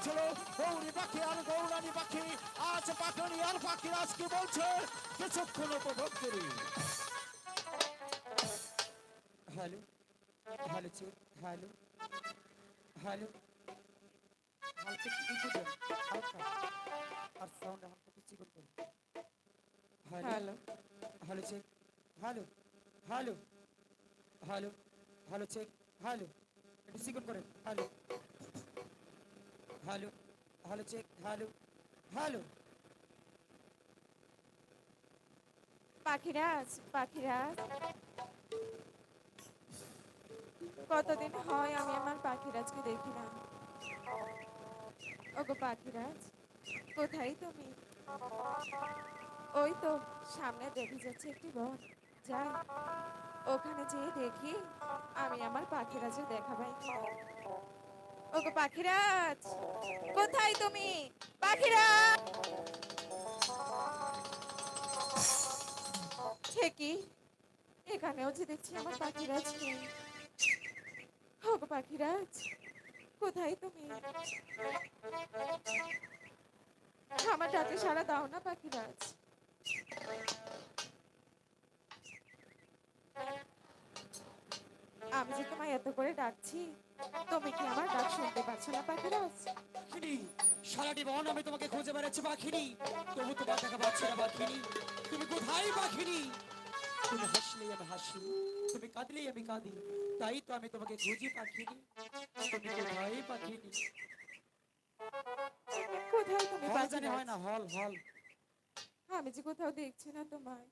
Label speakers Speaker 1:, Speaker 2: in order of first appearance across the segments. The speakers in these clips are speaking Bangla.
Speaker 1: বলেছিল গৌরী পাখি আর গৌরানী পাখি আজ পাখি আর পাখি আজ কি বলছে? কিছুক্ষণ উপভোগ করি।
Speaker 2: Hello hello check hello hello. হালকা চিকন করবেন হালকা। আর সাউন্ড হালকা একটু করুন hello hello. Check hello hello hello hello check hello একটু চিকন করেন hello. Hello hello check hello hello
Speaker 3: পাখিরাজ পাখিরাজ। কতদিন হয় আমি আমার পাখিরাজকে দেখি না। ওগো পাখিরাজ, কোথায় তুমি? ওই তো সামনে দেখে যাচ্ছে একটি বন, যাই। ওখানে যেয়ে দেখি আমি আমার পাখিরাজের দেখা পাই। কিনা। ওগো পাখিরাজ, কোথায় তুমি? পাখিরাজ! ঠিকই এখানেও যে দেখছি আমার পাখিরাজ হোক পাখিরাজ, কোথায় তুমি? আমার ডাকে সারা দাও না, পাখিরাজ। করে ডাকছি। তুমি কি আমার ডাক শুনতে পাচ্ছ না পাখিরাজ?
Speaker 2: বাঘিনী সারাটি বন আমি তোমাকে খুঁজে বেড়াচ্ছি বাঘিনী তবু তোমার দেখা পাচ্ছি না বাঘিনী তুমি কোথায় বাঘিনী তুমি হাসলেই আমি হাসি তুমি কাঁদলেই আমি কাঁদি। তাই তো আমি তোমাকে খুঁজি পাখিনি। তুমি কোথায় পাখিনি?
Speaker 3: কোথায় তুমি
Speaker 2: জানি হয় না হল হল।
Speaker 3: আমি যে কোথাও দেখছি না তোমায়।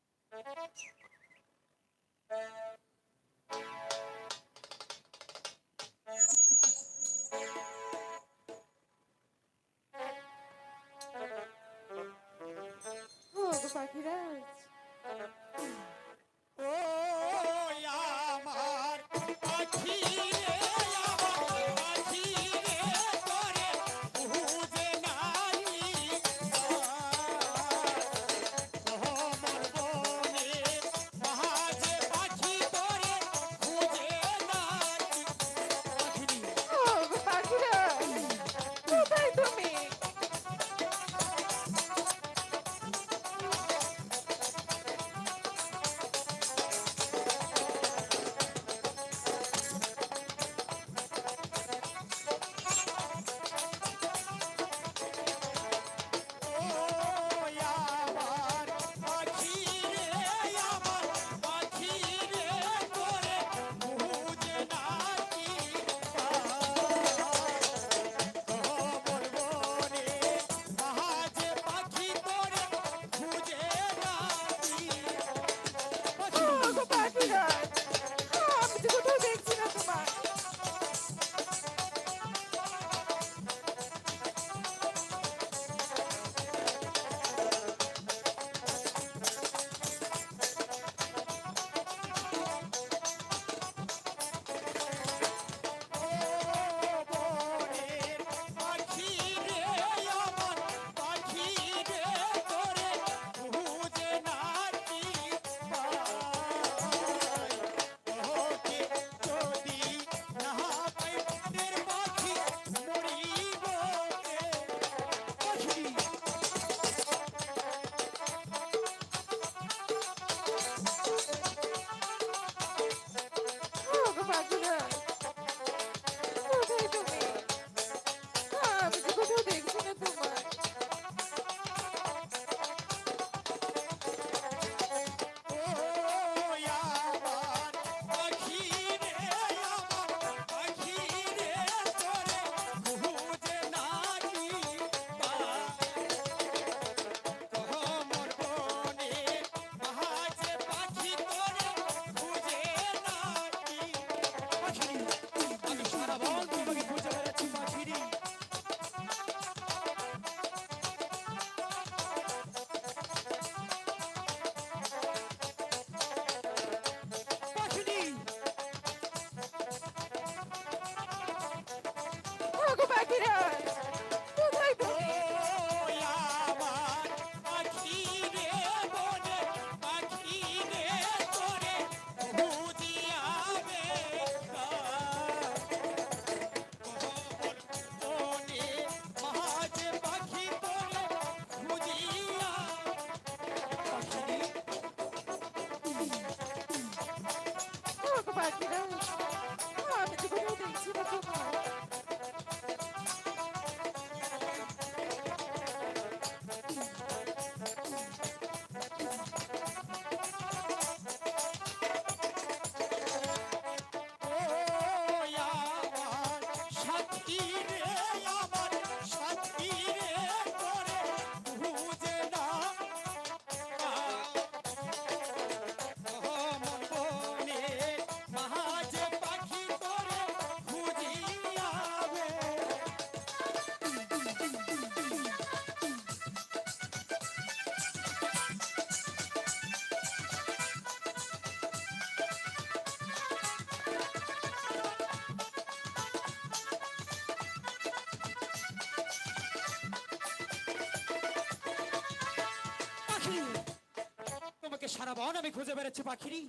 Speaker 2: সারা বন আমি খুঁজে বেড়াচ্ছি পাখিনি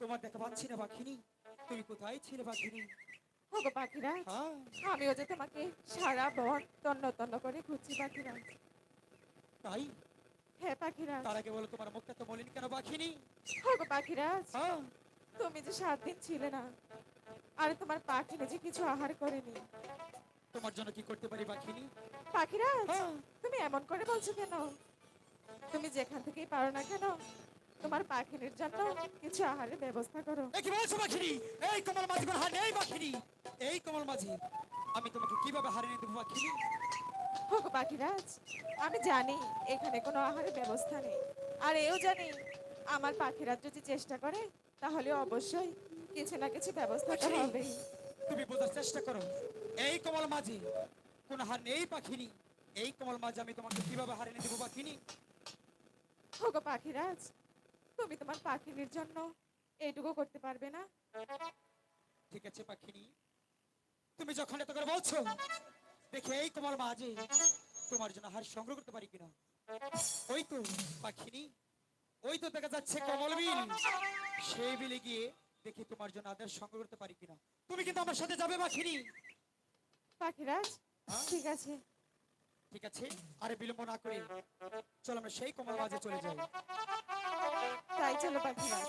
Speaker 2: তোমার দেখা পাচ্ছি না পাখিনি তুমি কোথায় ছিলে পাখিনি
Speaker 3: ওগো পাখিরাজ
Speaker 2: হ্যাঁ।
Speaker 3: আমিও যে তোমাকে সারা বন তন্ন তন্ন করে খুঁজছি পাখিরা।
Speaker 2: তাই?
Speaker 3: হ্যাঁ পাখিরা।
Speaker 2: তার আগে বলো তোমার মুখটা তো মলিন কেন পাখিনি
Speaker 3: ওগো পাখিরাজ
Speaker 2: হ্যাঁ।
Speaker 3: তুমি যে সাত দিন ছিলে না আর তোমার পাখিরা যে কিছু আহার করেনি।
Speaker 2: তোমার জন্য কি করতে পারি পাখিনি
Speaker 3: পাখিরা
Speaker 2: হ্যাঁ।
Speaker 3: তুমি এমন করে বলছো কেন? তুমি যেখান থেকেই পারো না কেন তোমার পাখির জন্য কিছু আহারের ব্যবস্থা করো।
Speaker 2: কি বলছো পাখিনি এই কমল মাঝি হার নেই পাখিনি এই কমল মাঝি আমি তোমাকে কীভাবে হারিয়ে দেবো পাখিনি
Speaker 3: হোক পাখিরাজ আমি জানি এখানে কোনো আহারের ব্যবস্থা নেই। আর এও জানি আমার পাখিরাজ যদি চেষ্টা করে তাহলে অবশ্যই কিছু না কিছু ব্যবস্থা
Speaker 2: করা!
Speaker 3: হবেই।
Speaker 2: তুমি বোঝার চেষ্টা করো। এই কমল মাঝি কোন হার নেই পাখিনি এই কমল মাঝি আমি তোমাকে কীভাবে হারিয়ে দেবো পাখিনি
Speaker 3: হোক পাখিরাজ তুমি তোমার পাখির জন্য এইটুকু করতে পারবে না?
Speaker 2: ঠিক আছে পাখিনি। তুমি যখন এত করে বলছো দেখে এই কমল মাঝে তোমার জন্য হার সংগ্রহ করতে পারি কিনা? ওই তো পাখিনি ওই তো দেখা যাচ্ছে কমল বিল। সেই বিলে গিয়ে দেখি তোমার জন্য আদের সংগ্রহ করতে পারি কিনা। তুমি কিন্তু আমার সাথে যাবে পাখিনি।
Speaker 3: পাখিরাজ
Speaker 2: হ্যাঁ?
Speaker 3: ঠিক আছে।
Speaker 2: ঠিক আছে আরে বিলম্ব না করে চল আমরা সেই কমল মাঝে চলে যাই।
Speaker 3: তাই চলো পাখিরাজ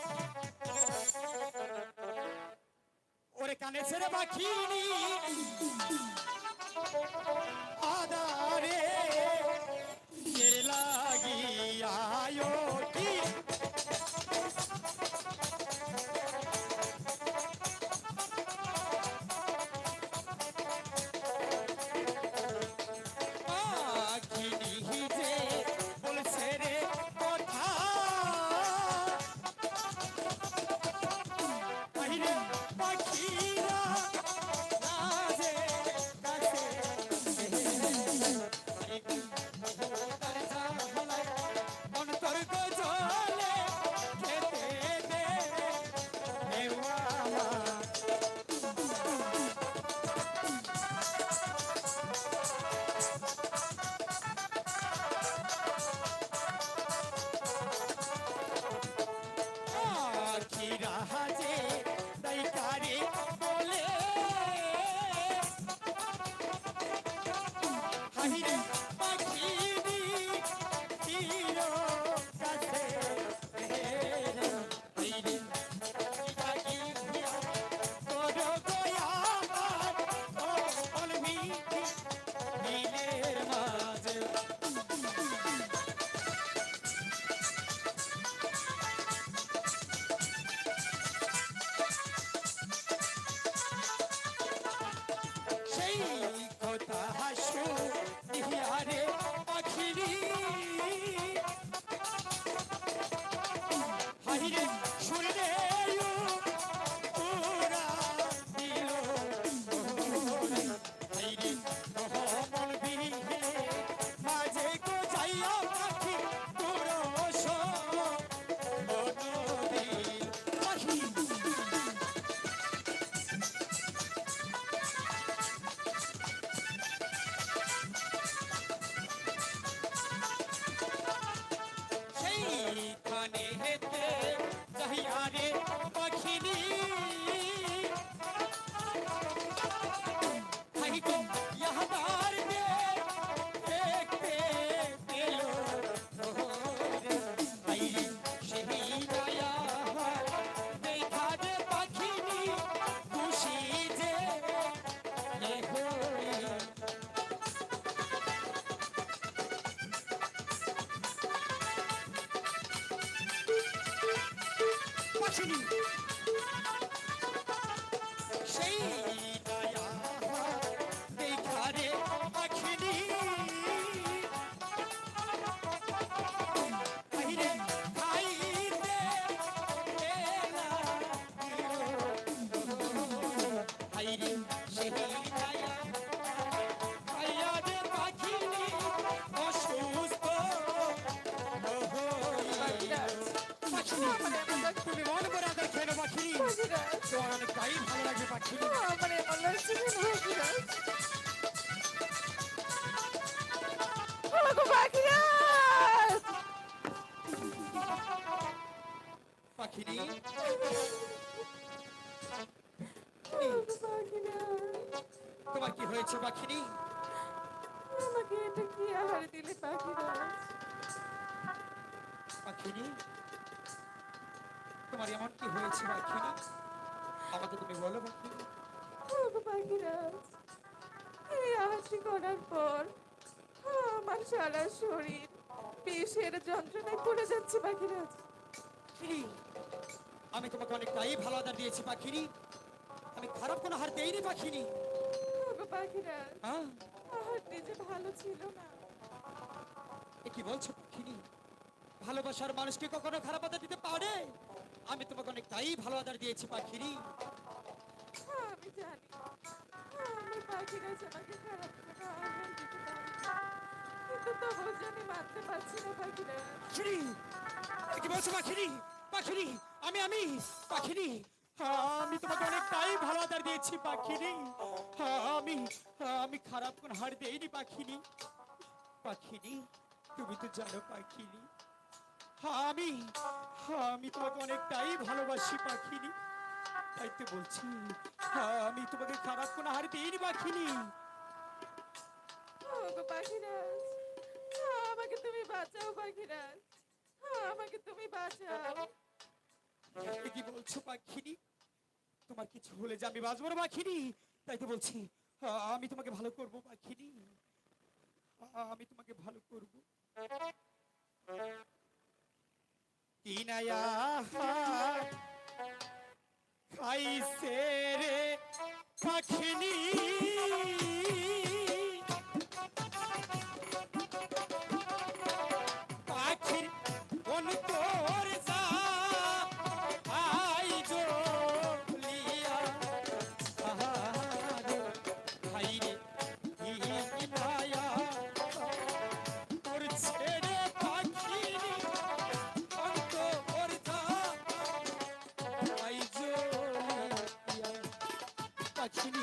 Speaker 2: ওরে কানে ছেড়ে পাখি আদারে পাখিনি সেই দয়া দেখারে পাখিনি কাহিরে খাইতে এলা হাইরে সেই দয়া খাইয়া দে পাখিনি অসুস্থ
Speaker 3: পাখিরাজ
Speaker 2: পাখিনি তোমার আমি ভালো লাগে তোমার কি হয়েছে পাখিনি পাখিনি তোমার এমন কি হয়েছে পাখিনি আমাকে তুমি বলো?
Speaker 3: ওগো পাখিরাজ এই আহারটি করার পর আমার সারা শরীর বিষের যন্ত্রণায় পড়ে যাচ্ছে পাখিরাজ
Speaker 2: আমি তোমাকে অনেকটাই ভালো আদার দিয়েছি পাখিনি আমি খারাপ কোনো হার দেইনি পাখিনি
Speaker 3: পাখিরাজ
Speaker 2: হ্যাঁ?
Speaker 3: আহারটি যে ভালো ছিল না।
Speaker 2: এ কি বলছো পাখিনি ভালোবাসার মানুষকে কখনো খারাপ আদার দিতে পারে? আমি তোমাকে অনেকটাই ভালো আদার দিয়েছি পাখিনি
Speaker 3: আমি জানি। আমি পাখিরাজ আমাকে খারাপ কোনো আহার দিতে কিন্তু তবুও যে আমি পারছি না
Speaker 2: কি বলছো আমি আমি পাখিনি হ্যাঁ, আমি তোমাকে অনেকটাই ভালো আদার দিয়েছি পাখিনি আমি আমি খারাপ কোন হার দেইনি পাখিনি পাখিনি তুমি তো জানো পাখিনি আমি আমি তোমাকে অনেকটাই ভালোবাসি পাখিনি। তাই তো বলছি আমি তোমাকে খারাপ কোন হার দেইনি পাখিনি।
Speaker 3: পাখিরাজ আমাকে তুমি বাঁচাও পাখিরাজ আমাকে তুমি বাঁচাও।
Speaker 2: কি বলছো পাখিনি? তোমার কিছু হলে যে আমি বাঁচবো না পাখিনি? তাই তো বলছি আমি তোমাকে ভালো করব পাখিনি। আমি তোমাকে ভালো করব। কিনায়া খাইছে রে পাখিনি। পাখিনি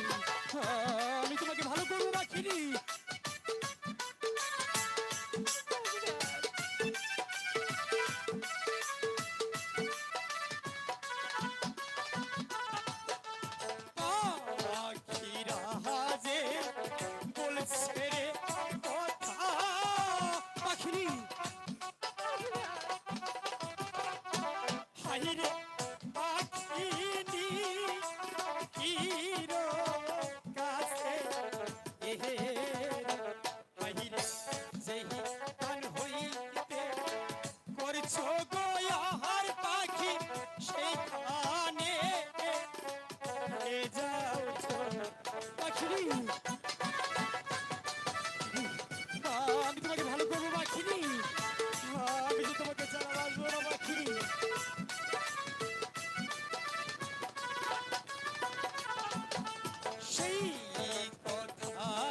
Speaker 2: যেই কান